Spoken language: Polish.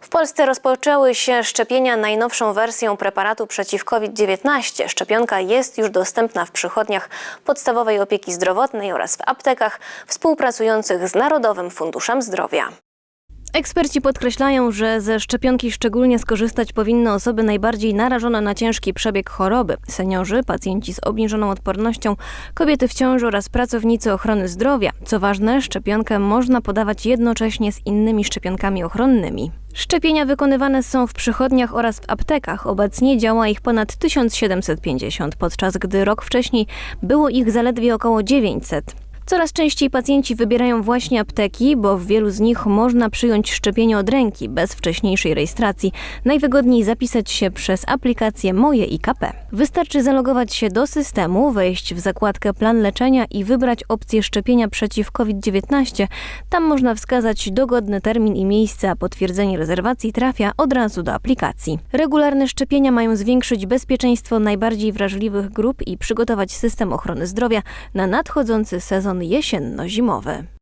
W Polsce rozpoczęły się szczepienia najnowszą wersją preparatu przeciw COVID-19. Szczepionka jest już dostępna w przychodniach podstawowej opieki zdrowotnej oraz w aptekach współpracujących z Narodowym Funduszem Zdrowia. Eksperci podkreślają, że ze szczepionki szczególnie skorzystać powinny osoby najbardziej narażone na ciężki przebieg choroby seniorzy, pacjenci z obniżoną odpornością, kobiety w ciąży oraz pracownicy ochrony zdrowia. Co ważne, szczepionkę można podawać jednocześnie z innymi szczepionkami ochronnymi. Szczepienia wykonywane są w przychodniach oraz w aptekach. Obecnie działa ich ponad 1750, podczas gdy rok wcześniej było ich zaledwie około 900. Coraz częściej pacjenci wybierają właśnie apteki, bo w wielu z nich można przyjąć szczepienie od ręki bez wcześniejszej rejestracji. Najwygodniej zapisać się przez aplikację Moje IKP. Wystarczy zalogować się do systemu, wejść w zakładkę Plan leczenia i wybrać opcję szczepienia przeciw COVID-19. Tam można wskazać dogodny termin i miejsce, a potwierdzenie rezerwacji trafia od razu do aplikacji. Regularne szczepienia mają zwiększyć bezpieczeństwo najbardziej wrażliwych grup i przygotować system ochrony zdrowia na nadchodzący sezon jesienno-zimowy.